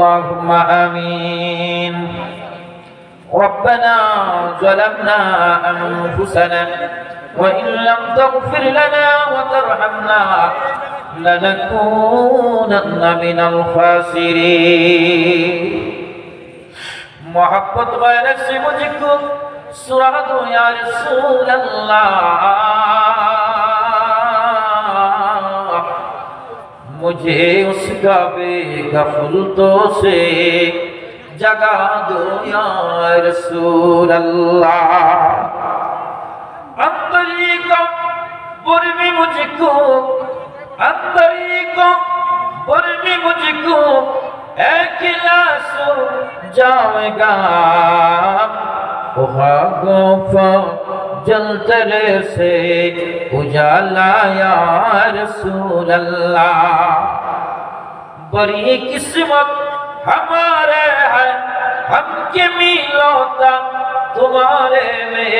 اللهم آمين. ربنا ظلمنا أنفسنا وإن لم تغفر لنا وترحمنا لنكونن من الخاسرين. محبت غير سمجكم سرعة يا رسول الله. मुझे उसका बेगफुल तो से जगा दो या रसूल अल्लाह अंतरी को बुरमी मुझको अंतरी को बुरमी मुझको अकेला सो जाएगा गोफा जलतरे से उजाला या रसूल अल्लाह बड़ी किस्मत हमारे है हम के मिलोता तुम्हारे में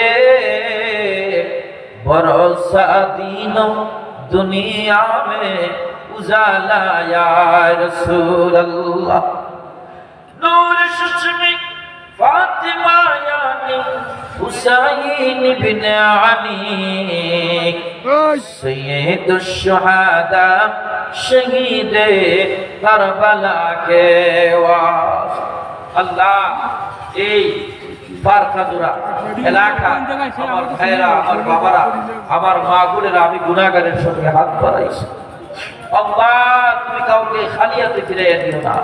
भरोसा दीनों दुनिया में उजाला या रसूल अल्लाह नूर शुशमी फातिमा الحسين بن علي سيد الشهداء شهيد کربلا کے واسطے আল্লাহ, এই বারখাজুরা এলাকা আমার ভাইয়েরা, আমার বাবারা, আমার মা গুলেরা আমি গুণাগারের সঙ্গে হাত বাড়াইছি। আল্লাহ, তুমি কাউকে খালিয়াতে ফিরাইয়া দিও না।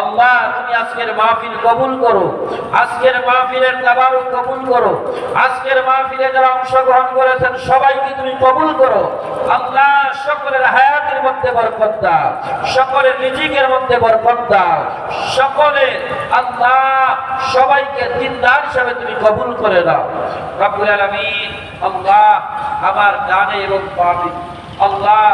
আল্লাহ, তুমি আজকের মাহফিল কবুল করো। আজকের মাহফিলের কবুল করো। আজকের মাহফিলে যারা অংশগ্রহণ করেছেন, সবাইকে তুমি কবুল করো। আল্লাহ, সকলের হায়াতের মধ্যে বরকত দাও। সকলের রিজিকের মধ্যে বরকত দাও। সকলের আল্লাহ, সবাইকে দিনদার হিসাবে তুমি কবুল করে দাও। রব্বুল আলামিন, আল্লাহ, আমার ডানে এবং বামে। আল্লাহ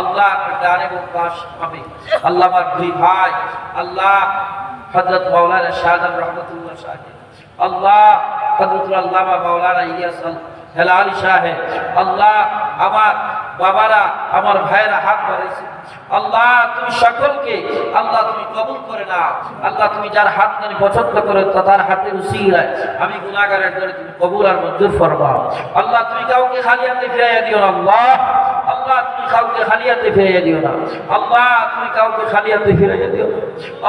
আল্লাহ এবং পাশ আমি আল্লাহ আমার দুই ভাই, আল্লাহ হযরত মাওলানা শাহজাহান রহমতুল্লাহ সাহেব, আল্লাহ হযরতুল আল্লামা মাওলানা ইলিয়াস হেলালি সাহেব, আল্লাহ আমার বাবারা, আমার ভাইয়েরা হাত বাড়াইছে। আল্লাহ তুমি সকলকে, আল্লাহ তুমি কবুল করে না আল্লাহ তুমি যার হাত তুমি পছন্দ করে তার হাতে উসিলায় আমি গুনাহগারের জন্য তুমি কবুল আর মঞ্জুর ফরমাও। আল্লাহ তুমি কাউকে খালি হাতে ফিরাইয়া দিও আল্লাহ আল্লাহ কাউকে খালি হাতে ফিরাইয়া দিও না। আল্লাহ, তুমি কাউকে খালি হাতে ফিরাইয়া দিও না।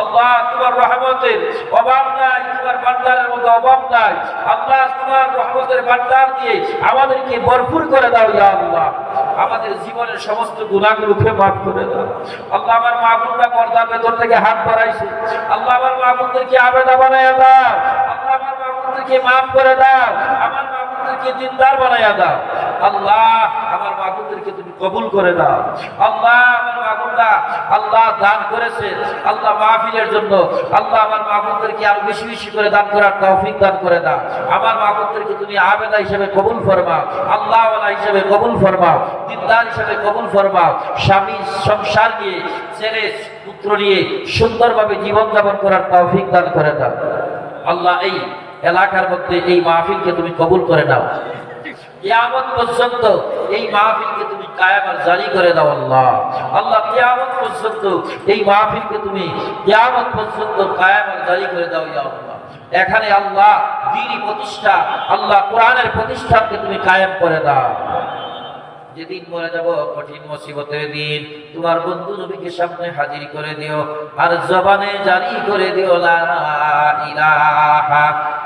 আল্লাহ, তোমার রহমতের অভাব নাই, তোমার বান্দারের মধ্যে অভাব নাই। আল্লাহ, তোমার রহমতের বান্দার দিয়ে আমাদেরকে ভরপুর করে দাও ইয়া আল্লাহ। আমাদের জীবনের সমস্ত গুণাগুলোকে মাফ করে দাও। আল্লাহ, আমার মাহবুবরা পর্দার ভেতর থেকে হাত বাড়াইছে। আল্লাহ, আমার মাহবুবদেরকে আবেদা বানাইয়া দাও। আল্লাহ, আমার মাহবুবদেরকে মাফ করে দাও। আমার মাহবুবদেরকে দিনদার বানাইয়া দাও। আল্লাহ, আমার মাহবুবদেরকে তুমি কবুল করে দাও। আল্লাহ, আমার মাহবুবরা আল্লাহ দান করেছে। আল্লাহ মাহফিলের জন্য আল্লাহ আমার মাহবুবদেরকে আরও বেশি বেশি করে দান করার তৌফিক দান করে দাও। আমার মাহবুবদেরকে তুমি আবেদা হিসেবে কবুল ফরমাও। আল্লাহ হিসেবে কবুল ফরমাও। দিনদার হিসেবে কবুল ফরমাও। স্বামী, সংসার নিয়ে, ছেলে, পুত্র নিয়ে সুন্দরভাবে জীবনযাপন করার তৌফিক দান করে দাও। আল্লাহ এই এলাকার মধ্যে এই মাহফিলকে তুমি কবুল করে নাও। দাও প্রতিষ্ঠা প্রতিষ্ঠানকে তুমি কায়েম করে দাও। যেদিন মরে যাব, কঠিন মুসিবতের দিন। তোমার বন্ধু নবীকে সামনে হাজির করে দিও, আর জবানে জারি করে দিও, লা